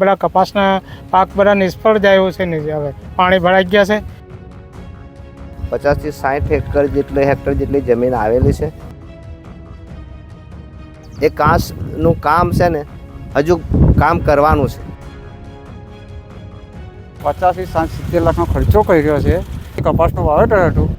બધા કપાસના પાક બધા નિષ્ફળ જાય એવું છે ને હવે. પાણી ભરાઈ ગયા છે. પચાસથી સાઠ હેક્ટર જેટલી હેક્ટર જેટલી જમીન આવેલી છે. એ કાંસનું કામ છે ને હજુ કામ કરવાનું છે. પચાસથી સાઠ સિત્તેર લાખનો ખર્ચો કર્યો છે. એ કપાસનું વાવેતર હતું.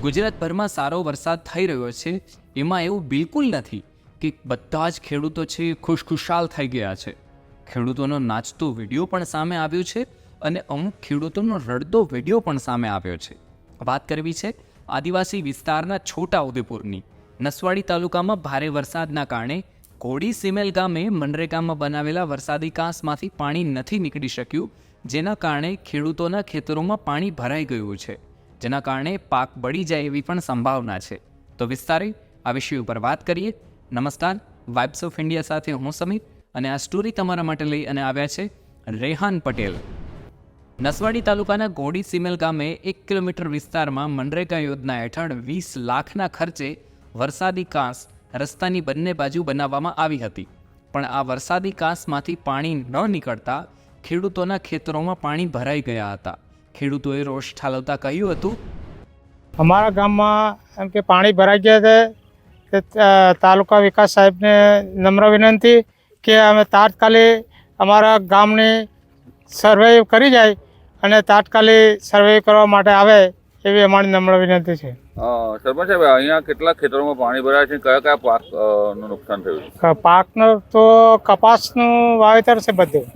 ગુજરાતભરમાં સારો વરસાદ થઈ રહ્યો છે. એમાં એવું બિલકુલ નથી કે બધા જ ખેડૂતો છે ખુશખુશાલ થઈ ગયા છે. ખેડૂતોનો નાચતો વીડિયો પણ સામે આવ્યો છે અને અમુક ખેડૂતોનો રડતો વીડિયો પણ સામે આવ્યો છે. વાત કરવી છે આદિવાસી વિસ્તારના છોટા ઉદેપુરની. નસવાડી તાલુકામાં ભારે વરસાદના કારણે કોડી સિમેલ ગામે મનરેગામાં બનાવેલા વરસાદી કાંસમાંથી પાણી નથી નીકળી શક્યું, જેના કારણે ખેડૂતોના ખેતરોમાં પાણી ભરાઈ ગયું છે, જેના કારણે પાક બળી જાય એવી પણ સંભાવના છે. તો વિસ્તારે આ વિષય ઉપર વાત કરીએ. નમસ્કાર વાઇબ્સ ઓફ ઇન્ડિયા સાથે હું સમીર. અને આ સ્ટોરી તમારા માટે લઈ અને આવ્યા છે રેહાન પટેલ. નસવાડી તાલુકાના ગોડી સિમેલ ગામે એક કિલોમીટર વિસ્તારમાં મનરેગા યોજના હેઠળ વીસ લાખના ખર્ચે વરસાદી કાંસ રસ્તાની બંને બાજુ બનાવવામાં આવી હતી. પણ આ વરસાદી કાંસમાંથી પાણી ન નીકળતા ખેડૂતોના ખેતરોમાં પાણી ભરાઈ ગયા હતા. ખેડૂતોએ રોષ ઠાલવતા કહ્યું હતું, અમારા ગામમાં એમ કે પાણી ભરાઈ ગયા છે. તાલુકા વિકાસ સાહેબને નમ્ર વિનંતી કે અમે તાત્કાલિક અમારા ગામની સર્વે કરી જાય અને તાત્કાલિક સર્વે કરવા માટે આવે એવી અમારી નમ્ર વિનંતી છે. સરપંચ સાહેબ અહીંયા કેટલા ખેતરોમાં પાણી ભરાયા છે? કયા કયા પાકનું નુકસાન થયું છે? પાકનું તો કપાસનું વાવેતર છે બધું.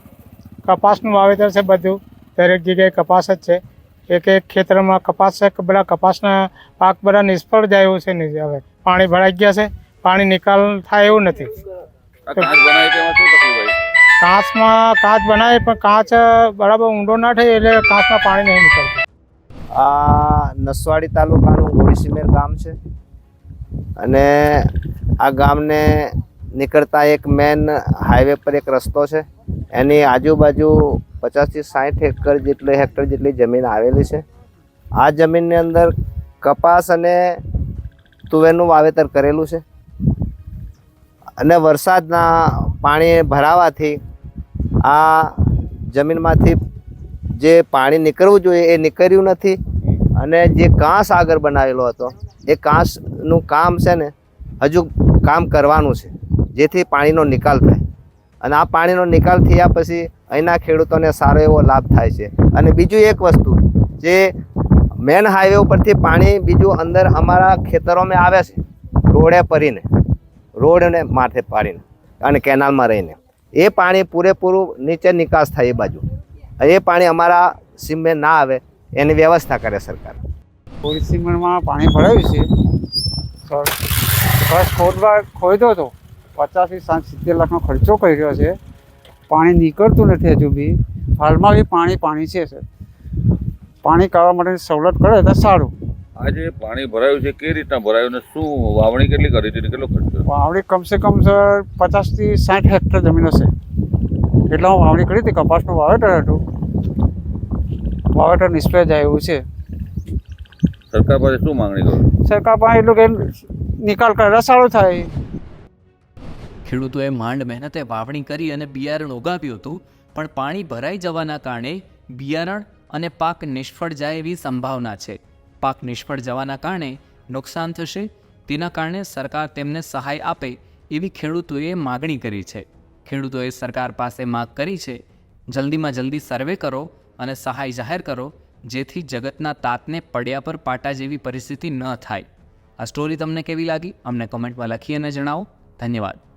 કપાસનું વાવેતર છે બધું. દરેક જગ્યાએ કપાસ જ છે. એક એક ખેતરમાં કપાસ છે બધા કપાસના પાક બધા નિષ્ફળ જાય એવું છે હવે પાણી ભરાઈ ગયા છે. પાણી નિકાલ થાય એવું નથી. કાંચ બનાવી તેમાં શું તકલીફ આવી કાચમાં કાચ બનાવે પણ કાચ બરાબર ઊંડો ના થાય એટલે કાચમાં પાણી નહીં નીકળતું. આ નસવાડી તાલુકાનું ગોળીસીમેર ગામ છે. અને આ ગામને નીકળતા એક મેન હાઈવે પર એક રસ્તો છે. એની આજુબાજુ પચાસથી સાઠ હેક્ટર જેટલી હેક્ટર જેટલી જમીન આવેલી છે. આ જમીનની અંદર કપાસ અને તુવેરનું વાવેતર કરેલું છે. અને વરસાદના પાણી ભરાવાથી આ જમીનમાંથી જે પાણી નીકળવું જોઈએ એ નીકળ્યું નથી. અને જે કાંસ આગળ બનાવેલો હતો, એ કાંસનું કામ છે ને, હજુ કામ કરવાનું છે, જેથી પાણીનો નિકાલ થાય. અને આ પાણીનો નિકાલ થયા પછી અહીંના ખેડૂતોને સારો એવો લાભ થાય છે. અને બીજું એક વસ્તુ, જે મેન હાઈવે ઉપરથી પાણી બીજું અંદર અમારા ખેતરોમાં આવે છે, રોડે પરીને. રોડને માથે પાડીને અને કેનાલમાં રહીને. એ પાણી પૂરેપૂરું નીચે નિકાસ થાય એ બાજુ. એ પાણી અમારા સીમે ના આવે, એની વ્યવસ્થા કરે સરકાર. કોળી સિમેન્ટમાં પાણી ભરાયું છે? બસ ખોદવા ખોદ્યો હતો પચાસથી સાત સિત્તેર લાખનો ખર્ચો કર્યો છે. પાણી નીકળતું નથી હજુ બી. હાલમાં બી પાણી પાણી છે, સર. પાણી કાઢવા માટેની સવલત કરે તો સારું. આ જે પાણી ભરાયું છે કેવી રીતના ભરાયું ને શું વાવણી કેટલી કરી હતી કેટલો ખર્ચ? વાવણી કમસે કમ સર પચાસથી સાઠ હેક્ટર જમીન હશે. એટલા હું વાવણી કરી હતી કપાસનું વાવેતર હતું. વાવેતર નિષ્ફળ જાય એવું છે. સરકાર પાસે શું માંગણી કરો? સરકાર પાસે એટલું કે નિકાલ કરે તો થાય. ખેડૂતોએ માંડ મહેનતે વાવણી કરી અને બિયારણ ઉગાવ્યું હતું પણ પાણી ભરાઈ જવાના કારણે બિયારણ અને પાક નિષ્ફળ જાય એવી સંભાવના છે. પાક નિષ્ફળ જવાના કારણે નુકસાન થશે. તેના કારણે સરકાર તેમને સહાય આપે એવી ખેડૂતોએ માગણી કરી છે. ખેડૂતોએ સરકાર પાસે માગ કરી છે, જલ્દીમાં જલ્દી સર્વે કરો અને સહાય જાહેર કરો, જેથી જગતના તાતને પડ્યા પર પાટા જેવી પરિસ્થિતિ ન થાય. આ સ્ટોરી તમને કેવી લાગી? અમને કોમેન્ટમાં લખી અને જણાવો. ધન્યવાદ.